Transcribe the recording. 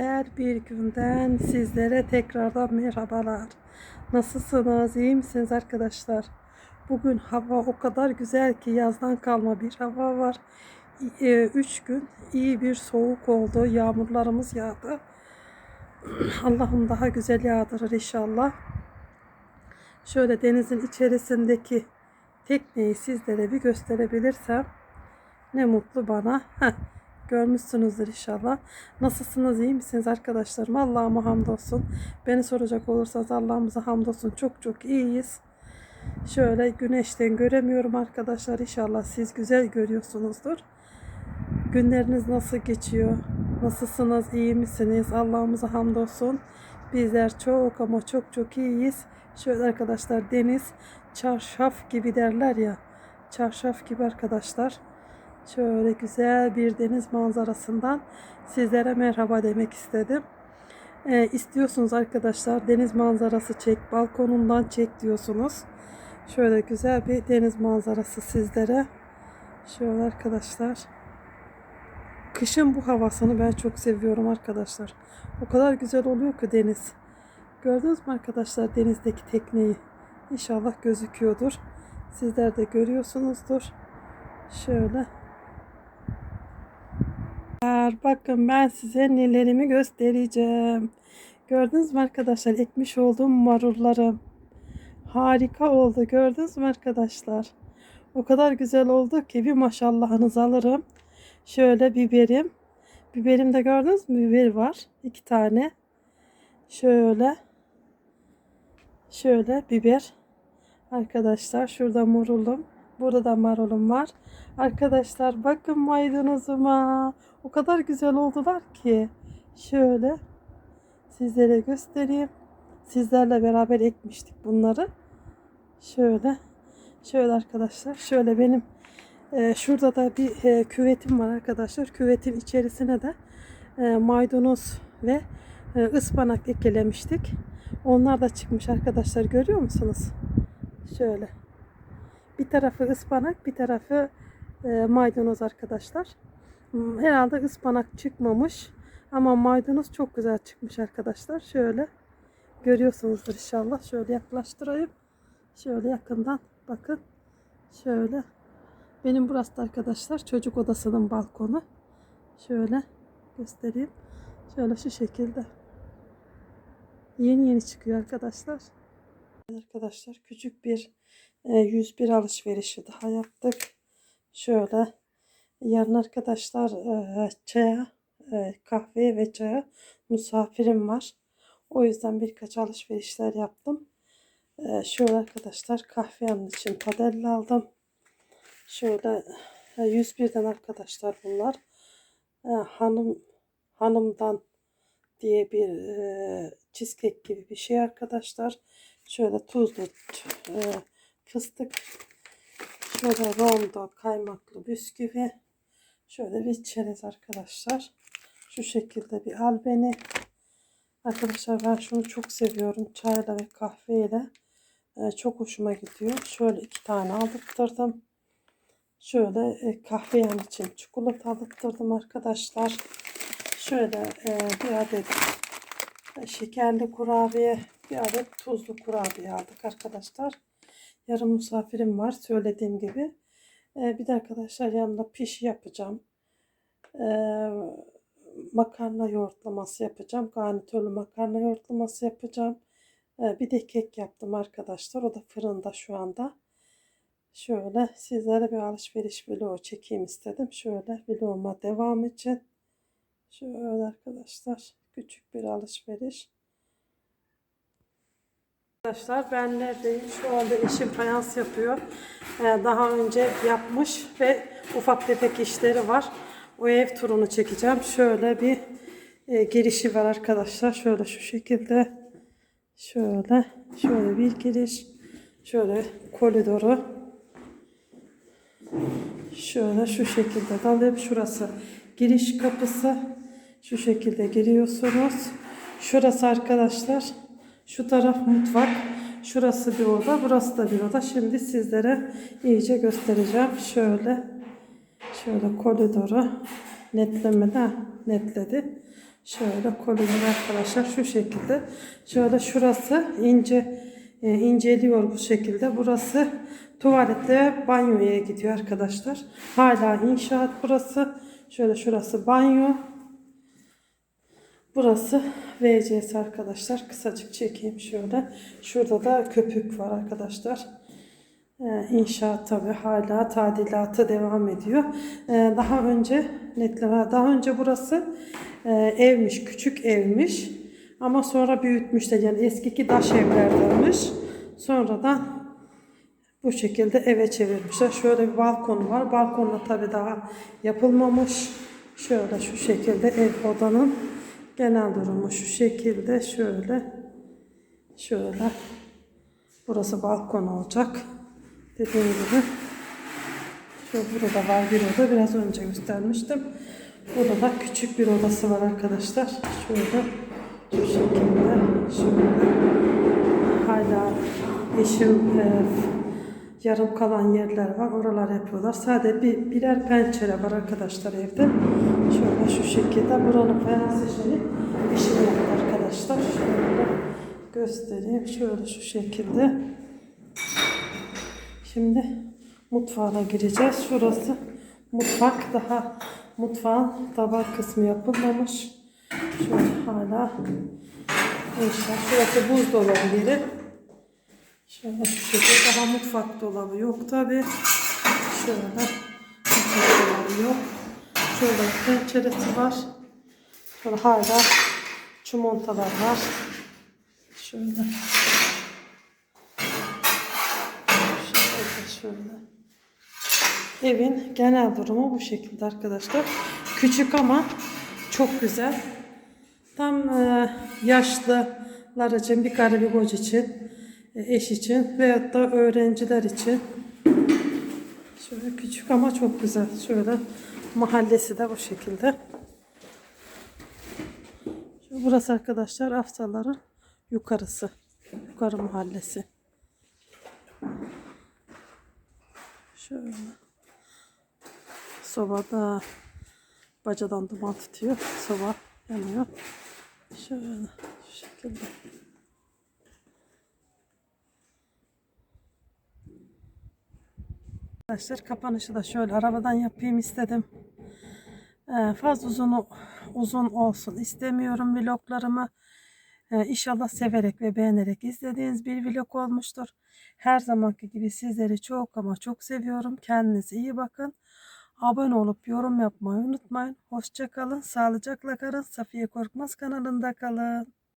Her bir günden sizlere tekrardan merhabalar. Nasılsınız? İyi misiniz arkadaşlar? Bugün hava o kadar güzel ki yazdan kalma bir hava var. 3 gün iyi bir soğuk oldu. Yağmurlarımız yağdı. Allah'ım daha güzel yağdırır inşallah. Şöyle denizin içerisindeki tekneyi sizlere bir gösterebilirsem ne mutlu bana. Heh, görmüşsünüzdür inşallah. Nasılsınız, iyi misiniz arkadaşlarım? Allah'ıma hamdolsun. Beni soracak olursanız Allah'ımıza hamdolsun. Çok çok iyiyiz. Şöyle güneşten göremiyorum arkadaşlar. İnşallah siz güzel görüyorsunuzdur. Günleriniz nasıl geçiyor? Nasılsınız? iyi misiniz? Allah'ımıza hamdolsun. Bizler çok ama çok çok iyiyiz. Şöyle arkadaşlar deniz çarşaf gibi derler ya. Çarşaf gibi arkadaşlar. Şöyle güzel bir deniz manzarasından sizlere merhaba demek istedim. Ee, istiyorsunuz arkadaşlar deniz manzarası çek, balkonundan çek diyorsunuz. Şöyle güzel bir deniz manzarası sizlere. Şöyle arkadaşlar. Kışın bu havasını ben çok seviyorum arkadaşlar. O kadar güzel oluyor ki deniz. Gördünüz mü arkadaşlar denizdeki tekneyi? İnşallah gözüküyordur. Sizler de görüyorsunuzdur. Şöyle. Bakın ben size nelerimi göstereceğim. Gördünüz mü arkadaşlar ekmiş olduğum marullarım. Harika oldu. Gördünüz mü arkadaşlar? O kadar güzel oldu ki bir maşallahınızı alırım. Şöyle biberim. Biberim de gördünüz mü? Biber var. iki tane. Şöyle. Şöyle biber. Arkadaşlar şurada marulum. Burada da marulum var. Arkadaşlar bakın maydanozuma. O kadar güzel oldular ki. Şöyle sizlere göstereyim. Sizlerle beraber ekmiştik bunları. Şöyle. Şöyle arkadaşlar. Şöyle benim e, şurada da bir e, küvetim var arkadaşlar. Küvetin içerisine de e, maydanoz ve e, ıspanak eklemiştik. Onlar da çıkmış arkadaşlar. Görüyor musunuz? Şöyle. Bir tarafı ıspanak, bir tarafı e, maydanoz arkadaşlar. Hmm, Herhalde ıspanak çıkmamış. Ama maydanoz çok güzel çıkmış arkadaşlar. Şöyle görüyorsunuzdur inşallah. Şöyle yaklaştırayım. Şöyle yakından bakın. Şöyle. Benim burası da arkadaşlar çocuk odasının balkonu. Şöyle göstereyim. Şöyle şu şekilde. Yeni yeni çıkıyor arkadaşlar. Arkadaşlar küçük bir e, 101 alışverişi daha yaptık. Şöyle yarın arkadaşlar e, çaya, e, kahve ve çaya misafirim var. O yüzden birkaç alışverişler yaptım. E, şöyle arkadaşlar kahve yanı için padella aldım. Şöyle e, 101'den arkadaşlar bunlar. E, hanım hanımdan diye bir e, cheesecake gibi bir şey arkadaşlar. Şöyle tuzlu e, fıstık. Şöyle rondo kaymaklı bisküvi. Şöyle bir çerez arkadaşlar. Şu şekilde bir albeni. Arkadaşlar ben şunu çok seviyorum. Çayla ve kahveyle. E, çok hoşuma gidiyor. Şöyle iki tane aldırttırdım. Şöyle e, kahve yan için çikolata aldırttırdım arkadaşlar. Şöyle e, bir adet şekerli kurabiye, bir adet tuzlu kurabiye aldık arkadaşlar. Yarın misafirim var söylediğim gibi. E, bir de arkadaşlar yanında pişi yapacağım. E, makarna yoğurtlaması yapacağım. Garnitörlü makarna yoğurtlaması yapacağım. E, bir de kek yaptım arkadaşlar. O da fırında şu anda. Şöyle sizlere bir alışveriş vlogu çekeyim istedim. Şöyle vloguma devam için. Şöyle arkadaşlar küçük bir alışveriş. Arkadaşlar ben neredeyim? Şu anda eşim fayans yapıyor. Ee, daha önce yapmış ve ufak tefek işleri var. O ev turunu çekeceğim. Şöyle bir e, girişi var arkadaşlar. Şöyle şu şekilde. Şöyle. Şöyle bir giriş. Şöyle koridoru. Şöyle şu şekilde dalayım. Şurası giriş kapısı. Şu şekilde giriyorsunuz. Şurası arkadaşlar. Şu taraf mutfak. Şurası bir oda. Burası da bir oda. Şimdi sizlere iyice göstereceğim. Şöyle. Şöyle koridoru netlemede netledi. Şöyle koruyor arkadaşlar şu şekilde. Şöyle şurası ince e, inceliyor bu şekilde. Burası tuvaletle banyoya gidiyor arkadaşlar. Hala inşaat burası. Şöyle şurası banyo. Burası WCS arkadaşlar. Kısacık çekeyim şöyle. Şurada da köpük var arkadaşlar. Ee, İnşaat tabi hala tadilatı devam ediyor. Ee, Daha önce netleme daha önce burası e, evmiş, küçük evmiş. Ama sonra büyütmüşler. Yani eskiki taş evlerdenmiş. Sonradan bu şekilde eve çevirmişler. Şöyle bir balkonu var. Balkonda tabi daha yapılmamış. Şöyle şu şekilde ev odanın genel durumu şu şekilde. Şöyle şöyle Burası balkon olacak. Dediğim gibi. Şu burada var bir oda. Biraz önce göstermiştim. Burada da küçük bir odası var arkadaşlar. Şöyle şu şekilde. Şöyle. Hala yeşil e, yarım kalan yerler var. Oralar yapıyorlar. Sadece bir, birer pencere var arkadaşlar evde. Şu şekilde. Buranın fayans işini işini yaptı arkadaşlar. Şöyle göstereyim. Şöyle şu şekilde. Şimdi mutfağa gireceğiz. Şurası mutfak. Daha mutfağın tabak kısmı yapılmamış. Şöyle hala inşallah. Şurası buzdolabı yeri. Şöyle şu şekilde. Daha mutfak dolabı yok tabi. Şöyle mutfak dolabı yok. Şurada penceresi var. Şöyle hala çimontalar var. Şöyle. Şöyle şöyle. Evin genel durumu bu şekilde arkadaşlar. Küçük ama çok güzel. Tam e, yaşlılar için, bir karı bir koca için, e, eş için veyahut da öğrenciler için. Şöyle küçük ama çok güzel. Şöyle mahallesi de bu şekilde. Şu burası arkadaşlar Afsaların yukarısı. Yukarı mahallesi. Şöyle. Sobada bacadan duman tutuyor. Soba yanıyor. Şöyle şu şekilde. Arkadaşlar kapanışı da şöyle arabadan yapayım istedim. Ee, fazla uzun uzun olsun istemiyorum vloglarımı. Ee, inşallah severek ve beğenerek izlediğiniz bir vlog olmuştur. Her zamanki gibi sizleri çok ama çok seviyorum. Kendinize iyi bakın. Abone olup yorum yapmayı unutmayın. Hoşça kalın, sağlıcakla kalın. Safiye Korkmaz kanalında kalın.